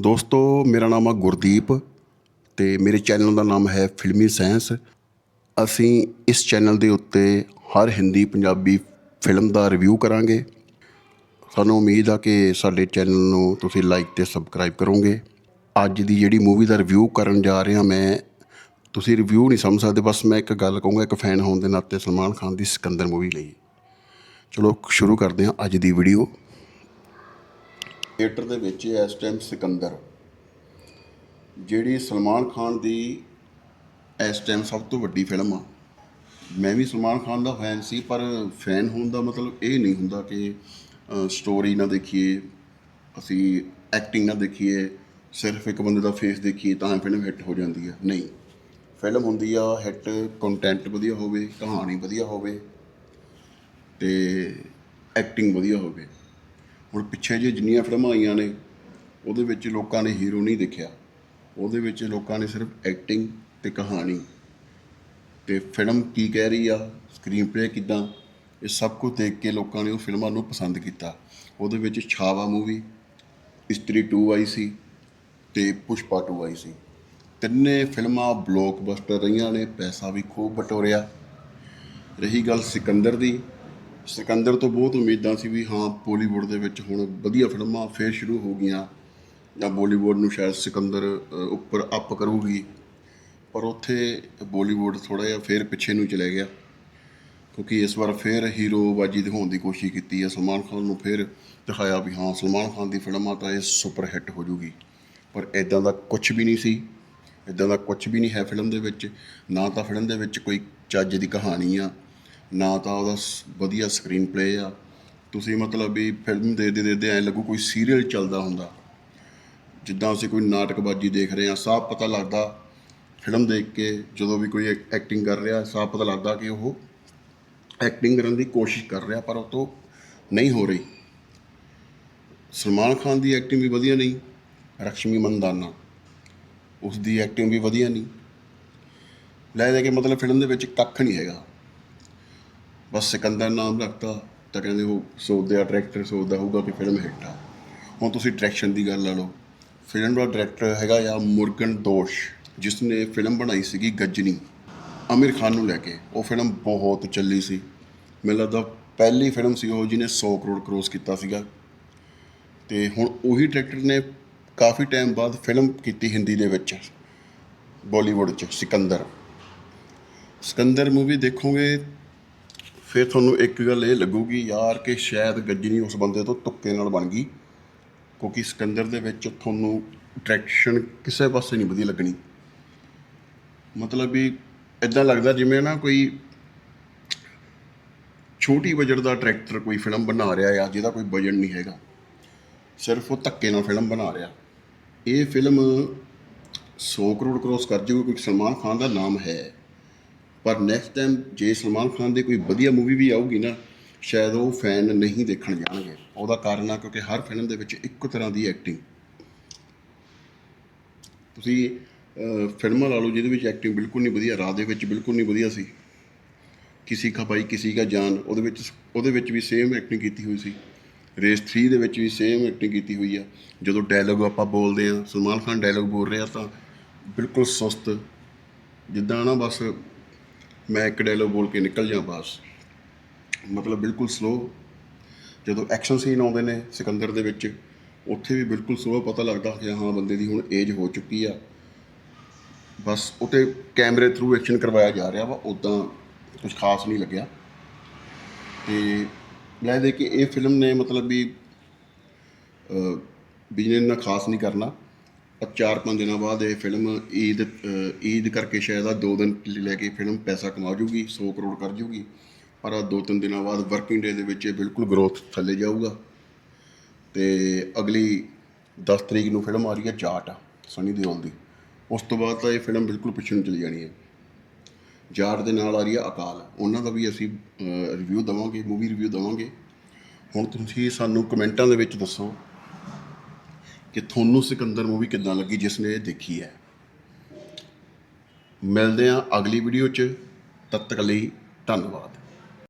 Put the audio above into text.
ਦੋਸਤੋ, ਮੇਰਾ ਨਾਮ ਆ ਗੁਰਦੀਪ ਤੇ ਮੇਰੇ ਚੈਨਲ ਦਾ ਨਾਮ ਹੈ ਫਿਲਮੀ ਸਾਇੰਸ। ਅਸੀਂ ਇਸ ਚੈਨਲ ਦੇ ਉੱਤੇ ਹਰ ਹਿੰਦੀ ਪੰਜਾਬੀ ਫਿਲਮ ਦਾ ਰਿਵਿਊ ਕਰਾਂਗੇ। ਸਾਨੂੰ ਉਮੀਦ ਆ ਕਿ ਸਾਡੇ ਚੈਨਲ ਨੂੰ ਤੁਸੀਂ ਲਾਈਕ ਤੇ ਸਬਸਕ੍ਰਾਈਬ ਕਰੋਗੇ। ਅੱਜ ਦੀ ਜਿਹੜੀ ਮੂਵੀ ਦਾ ਰਿਵਿਊ ਕਰਨ ਜਾ ਰਿਹਾ ਮੈਂ, ਤੁਸੀਂ ਰਿਵਿਊ ਨਹੀਂ ਸਮਝ ਸਕਦੇ, ਬਸ ਮੈਂ ਇੱਕ ਗੱਲ ਕਹੂੰਗਾ, ਇੱਕ ਫੈਨ ਹੋਣ ਦੇ ਨਾਤੇ ਸਲਮਾਨ ਖਾਨ ਦੀ ਸਿਕੰਦਰ ਮੂਵੀ ਲਈ। ਚਲੋ, ਸ਼ੁਰੂ ਕਰਦੇ ਹਾਂ ਅੱਜ ਦੀ ਵੀਡੀਓ ਥੀਏਟਰ ਦੇ ਵਿੱਚ ਇਸ ਟਾਈਮ ਸਿਕੰਦਰ, ਜਿਹੜੀ ਸਲਮਾਨ ਖਾਨ ਦੀ ਇਸ ਟਾਈਮ ਸਭ ਤੋਂ ਵੱਡੀ ਫਿਲਮ ਆ। ਮੈਂ ਵੀ ਸਲਮਾਨ ਖਾਨ ਦਾ ਫੈਨ ਸੀ, ਪਰ ਫੈਨ ਹੋਣ ਦਾ ਮਤਲਬ ਇਹ ਨਹੀਂ ਹੁੰਦਾ ਕਿ ਸਟੋਰੀ ਨਾ ਦੇਖੀਏ, ਅਸੀਂ ਐਕਟਿੰਗ ਨਾ ਦੇਖੀਏ, ਸਿਰਫ ਇੱਕ ਬੰਦੇ ਦਾ ਫੇਸ ਦੇਖੀਏ ਤਾਂ ਫਿਲਮ ਹਿੱਟ ਹੋ ਜਾਂਦੀ ਹੈ ਨਹੀਂ ਫਿਲਮ ਹੁੰਦੀ ਆ ਹਿੱਟ ਕੰਟੈਂਟ ਵਧੀਆ ਹੋਵੇ, ਕਹਾਣੀ ਵਧੀਆ ਹੋਵੇ ਤੇ ਐਕਟਿੰਗ ਵਧੀਆ ਹੋਵੇ। ਹੁਣ ਪਿੱਛੇ ਜੇ ਜਿੰਨੀਆਂ ਫਿਲਮਾਂ ਆਈਆਂ ਨੇ, ਉਹਦੇ ਵਿੱਚ ਲੋਕਾਂ ਨੇ ਹੀਰੋ ਨਹੀਂ ਦੇਖਿਆ। ਉਹਦੇ ਵਿੱਚ ਲੋਕਾਂ ਨੇ ਸਿਰਫ ਐਕਟਿੰਗ ਤੇ ਕਹਾਣੀ। ਤੇ ਫਿਲਮ ਕੀ ਕਹਿ ਰਹੀ ਆ ਸਕਰੀਨ ਪਲੇ ਕਿਦਾਂ, ਇਹ ਸਭ ਕੁਝ ਦੇਖ ਕੇ ਲੋਕਾਂ ਨੇ ਉਹ ਫਿਲਮਾਂ ਨੂੰ ਪਸੰਦ ਕੀਤਾ। ਉਹਦੇ ਵਿੱਚ ਛਾਵਾ ਮੂਵੀ ਇਸਤਰੀ 2 ਆਈ ਸੀ ਤੇ ਪੁਸ਼ਪਾ 2 ਆਈ ਸੀ। ਤਿੰਨੇ ਫਿਲਮਾਂ ਬਲੌਕਬਸਟਰ ਰਹੀਆਂ ਨੇ, ਪੈਸਾ ਵੀ ਖੂਬ ਬਟੋਰਿਆ ਰਹੀ ਗੱਲ ਸਿਕੰਦਰ ਦੀ ਸਿਕੰਦਰ ਤੋਂ ਬਹੁਤ ਉਮੀਦਾਂ ਸੀ ਵੀ ਹਾਂ ਬਾਲੀਵੁੱਡ ਦੇ ਵਿੱਚ ਹੁਣ ਵਧੀਆ ਫਿਲਮਾਂ ਫੇਰ ਸ਼ੁਰੂ ਹੋ ਗਈਆਂ। ਜਾਂ ਬਾਲੀਵੁੱਡ ਨੂੰ ਸ਼ਾਇਦ ਸਿਕੰਦਰ ਉੱਪਰ ਅਪ ਕਰੂਗੀ। ਪਰ ਉੱਥੇ ਬਾਲੀਵੁੱਡ ਥੋੜਾ ਜਿਹਾ ਫੇਰ ਪਿੱਛੇ ਨੂੰ ਚਲੇ ਗਿਆ। ਕਿਉਂਕਿ ਇਸ ਵਾਰ ਫੇਰ ਹੀਰੋ ਬਾਜੀ ਦਿਖਾਉਣ ਦੀ ਕੋਸ਼ਿਸ਼ ਕੀਤੀ ਹੈ। ਸਲਮਾਨ ਖਾਨ ਨੂੰ ਫੇਰ ਦਿਖਾਇਆ ਵੀ ਹਾਂ, ਸਲਮਾਨ ਖਾਨ ਦੀ ਫਿਲਮਾਂ ਤਾਂ ਇਹ ਸੁਪਰ ਹਿੱਟ ਹੋ ਜੂਗੀ। ਪਰ ਇਦਾਂ ਦਾ ਕੁਝ ਵੀ ਨਹੀਂ ਸੀ। ਇਦਾਂ ਦਾ ਕੁਝ ਵੀ ਨਹੀਂ ਹੈ ਫਿਲਮ ਦੇ ਵਿੱਚ। ਨਾ ਤਾਂ ਫਿਲਮ ਦੇ ਵਿੱਚ ਕੋਈ ਚੱਜ ਦੀ ਕਹਾਣੀ ਆ ਨਾ ਤਾਂ ਉਹਦਾ ਵਧੀਆ ਸਕਰੀਨ ਪਲੇ ਆ। ਤੁਸੀਂ ਮਤਲਬ ਵੀ ਫਿਲਮ ਦੇਖਦੇ ਦੇਖਦੇ ਐ ਲੱਗੂ ਕੋਈ ਸੀਰੀਅਲ ਚੱਲਦਾ ਹੁੰਦਾ। ਜਿੱਦਾਂ ਅਸੀਂ ਕੋਈ ਨਾਟਕਬਾਜੀ ਦੇਖ ਰਹੇ ਹਾਂ, ਸਾਫ਼ ਪਤਾ ਲੱਗਦਾ ਫਿਲਮ ਦੇਖ ਕੇ ਜਦੋਂ ਵੀ ਕੋਈ ਐਕਟਿੰਗ ਕਰ ਰਿਹਾ, ਸਾਫ਼ ਪਤਾ ਲੱਗਦਾ ਕਿ ਉਹ ਐਕਟਿੰਗ ਕਰਨ ਦੀ ਕੋਸ਼ਿਸ਼ ਕਰ ਰਿਹਾ, ਪਰ ਉਹ ਤੋਂ ਨਹੀਂ ਹੋ ਰਹੀ। ਸਲਮਾਨ ਖਾਨ ਦੀ ਐਕਟਿੰਗ ਵੀ ਵਧੀਆ ਨਹੀਂ, ਰਕਸ਼ਮੀ ਮੰਦਾਨਾ ਉਸ ਦੀ ਐਕਟਿੰਗ ਵੀ ਵਧੀਆ ਨਹੀਂ। ਲੈ ਦੇ ਕੇ ਮਤਲਬ ਫਿਲਮ ਦੇ ਵਿੱਚ ਕੱਖ ਨਹੀਂ ਹੈਗਾ। ਬਸ ਸਿਕੰਦਰ ਨਾਮ ਰੱਖਤਾ, ਤਾਂ ਕਹਿੰਦੇ ਉਹ ਸੋਚਦੇ ਆ ਡਾਇਰੈਕਟਰ ਸੋਚਦਾ ਹੋਊਗਾ ਕਿ ਫਿਲਮ ਹਿੱਟ ਆ। ਹੁਣ ਤੁਸੀਂ ਡਾਇਰੈਕਸ਼ਨ ਦੀ ਗੱਲ ਲਾ ਲਓ। ਫਿਲਮ ਦਾ ਡਾਇਰੈਕਟਰ ਹੈਗਾ ਆ ਮੁਰਗਨ ਦੋਸ਼ ਜਿਸ ਨੇ ਫਿਲਮ ਬਣਾਈ ਸੀਗੀ ਗੱਜਨੀ। ਆਮਿਰ ਖਾਨ ਨੂੰ ਲੈ ਕੇ। ਉਹ ਫਿਲਮ ਬਹੁਤ ਚੱਲੀ ਸੀ। ਮੈਨੂੰ ਲੱਗਦਾ ਪਹਿਲੀ ਫਿਲਮ ਸੀ ਉਹ ਜਿਹਨੇ 100 ਕਰੋੜ ਕਰੋਸ ਕੀਤਾ ਸੀਗਾ। ਤੇ ਹੁਣ ਉਹੀ ਡਾਇਰੈਕਟਰ ਨੇ ਕਾਫੀ ਟਾਈਮ ਬਾਅਦ ਫਿਲਮ ਕੀਤੀ ਹਿੰਦੀ ਦੇ ਵਿੱਚ ਬਾਲੀਵੁੱਡ 'ਚ, ਸਿਕੰਦਰ। ਸਿਕੰਦਰ ਮੂਵੀ ਦੇਖੋਗੇ ਫਿਰ ਤੁਹਾਨੂੰ ਇੱਕ ਗੱਲ ਇਹ ਲੱਗੂਗੀ ਯਾਰ ਕਿ ਸ਼ਾਇਦ ਗੱਜਣੀ ਉਸ ਬੰਦੇ ਤੋਂ ਤੁੱਕੇ ਨਾਲ ਬਣ ਗਈ, ਕਿਉਂਕਿ ਸਿਕੰਦਰ ਦੇ ਵਿੱਚ ਤੁਹਾਨੂੰ ਡਾਇਰੈਕਸ਼ਨ ਕਿਸੇ ਪਾਸੇ ਨਹੀਂ ਵਧੀਆ ਲੱਗਣੀ। ਮਤਲਬ ਵੀ ਇਦਾਂ ਲੱਗਦਾ ਜਿਵੇਂ ਨਾ ਕੋਈ ਛੋਟੀ ਬਜਟ ਦਾ ਡਾਇਰੈਕਟਰ ਕੋਈ ਫਿਲਮ ਬਣਾ ਰਿਹਾ ਆ, ਜਿਹਦਾ ਕੋਈ ਬਜਟ ਨਹੀਂ ਹੈਗਾ। ਸਿਰਫ ਉਹ ਧੱਕੇ ਨਾਲ ਫਿਲਮ ਬਣਾ ਰਿਹਾ। ਇਹ ਫਿਲਮ 100 ਕਰੋੜ ਕ੍ਰੋਸ ਕਰ ਜੂਗੀ, ਕਿਉਂਕਿ ਸਲਮਾਨ ਖਾਨ ਦਾ ਨਾਮ ਹੈ। ਪਰ ਨੈਕਸਟ ਟਾਈਮ ਜੇ ਸਲਮਾਨ ਖਾਨ ਦੀ ਕੋਈ ਵਧੀਆ ਮੂਵੀ ਵੀ ਆਊਗੀ ਨਾ, ਸ਼ਾਇਦ ਉਹ ਫੈਨ ਨਹੀਂ ਦੇਖਣ ਜਾਣਗੇ। ਉਹਦਾ ਕਾਰਨ ਆ ਕਿਉਂਕਿ ਹਰ ਫਿਲਮ ਦੇ ਵਿੱਚ ਇੱਕੋ ਤਰ੍ਹਾਂ ਦੀ ਐਕਟਿੰਗ ਤੁਸੀਂ ਫਿਲਮਾਂ ਲਾ ਲਓ ਜਿਹਦੇ ਵਿੱਚ ਐਕਟਿੰਗ ਬਿਲਕੁਲ ਨਹੀਂ ਵਧੀਆ, ਰਾਹ ਦੇ ਵਿੱਚ ਬਿਲਕੁਲ ਨਹੀਂ ਵਧੀਆ ਸੀ। ਕਿਸੇ ਕਾ ਭਾਈ, ਕਿਸੇ ਕਾ ਜਾਨ, ਉਹਦੇ ਵਿੱਚ ਉਹਦੇ ਵਿੱਚ ਵੀ ਸੇਮ ਐਕਟਿੰਗ ਕੀਤੀ ਹੋਈ ਸੀ। ਰੇਸ 3 ਦੇ ਵਿੱਚ ਵੀ ਸੇਮ ਐਕਟਿੰਗ ਕੀਤੀ ਹੋਈ ਆ। ਜਦੋਂ ਡਾਇਲੋਗ ਆਪਾਂ ਬੋਲਦੇ ਆ, ਸਲਮਾਨ ਖਾਨ ਡਾਇਲੋਗ ਬੋਲ ਰਿਹਾ ਤਾਂ ਬਿਲਕੁਲ ਸੁਸਤ। ਜਿੱਦਾਂ ਨਾ ਬਸ ਮੈਂ ਇੱਕ ਡਾਇਲੋਗ ਬੋਲ ਕੇ ਨਿਕਲ ਜਾਂ ਬਸ। ਮਤਲਬ ਬਿਲਕੁਲ ਸਲੋ ਜਦੋਂ ਐਕਸ਼ਨ ਸੀਨ ਆਉਂਦੇ ਨੇ ਸਿਕੰਦਰ ਦੇ ਵਿੱਚ ਉੱਥੇ ਵੀ ਬਿਲਕੁਲ ਸਲੋ ਪਤਾ ਲੱਗਦਾ ਕਿ ਹਾਂ ਬੰਦੇ ਦੀ ਹੁਣ ਏਜ ਹੋ ਚੁੱਕੀ ਆ। ਬਸ ਉਤੇ ਕੈਮਰੇ ਥਰੂ ਐਕਸ਼ਨ ਕਰਵਾਇਆ ਜਾ ਰਿਹਾ ਵਾ ਉਦਾਂ ਕੁਝ ਖਾਸ ਨਹੀਂ ਲੱਗਿਆ। ਤੇ ਲੈ ਦੇ ਕਿ ਇਹ ਫਿਲਮ ਨੇ ਮਤਲਬ ਵੀ ਅ, ਨਾਲ ਖਾਸ ਨਹੀਂ ਕਰਨਾ। ਚਾਰ ਪੰਜ ਦਿਨਾਂ ਬਾਅਦ ਇਹ ਫਿਲਮ ਈਦ ਈਦ ਕਰਕੇ ਸ਼ਾਇਦ ਆ ਦੋ ਦਿਨ ਲੈ ਕੇ ਫਿਲਮ ਪੈਸਾ ਕਮਾ ਜੂਗੀ 100 ਕਰੋੜ ਕਰ ਜੂਗੀ। ਪਰ ਆ ਦੋ ਤਿੰਨ ਦਿਨਾਂ ਬਾਅਦ ਵਰਕਿੰਗ ਡੇ ਦੇ ਵਿੱਚ ਇਹ ਬਿਲਕੁਲ ਗਰੋਥ ਥੱਲੇ ਜਾਊਗਾ। ਤੇ ਅਗਲੀ 10 ਤਰੀਕ ਨੂੰ ਫਿਲਮ ਆ ਰਹੀ ਹੈ ਜਾਟ ਸਨੀ ਦਿਓਲ ਦੀ। ਉਸ ਤੋਂ ਬਾਅਦ ਤਾਂ ਇਹ ਫਿਲਮ ਬਿਲਕੁਲ ਪਿੱਛੇ ਨੂੰ ਚਲੀ ਜਾਣੀ ਹੈ। ਜਾਟ ਦੇ ਨਾਲ ਆ ਰਹੀ ਹੈ ਅਕਾਲ। ਉਹਨਾਂ ਦਾ ਵੀ ਅਸੀਂ ਰਿਵਿਊ ਦਵਾਂਗੇ ਮੂਵੀ ਰਿਵਿਊ ਦਵਾਂਗੇ। ਹੁਣ ਤੁਸੀਂ ਸਾਨੂੰ ਕਮੈਂਟਾਂ ਦੇ ਵਿੱਚ ਦੱਸੋ ਕਿ ਤੁਹਾਨੂੰ ਸਿਕੰਦਰ ਮੂਵੀ ਕਿੱਦਾਂ ਲੱਗੀ ਜਿਸ ਨੇ ਇਹ ਦੇਖੀ ਹੈ। ਮਿਲਦੇ ਹਾਂ ਅਗਲੀ ਵੀਡੀਓ 'ਚ। ਤਦ ਤੱਕ ਲਈ ਧੰਨਵਾਦ।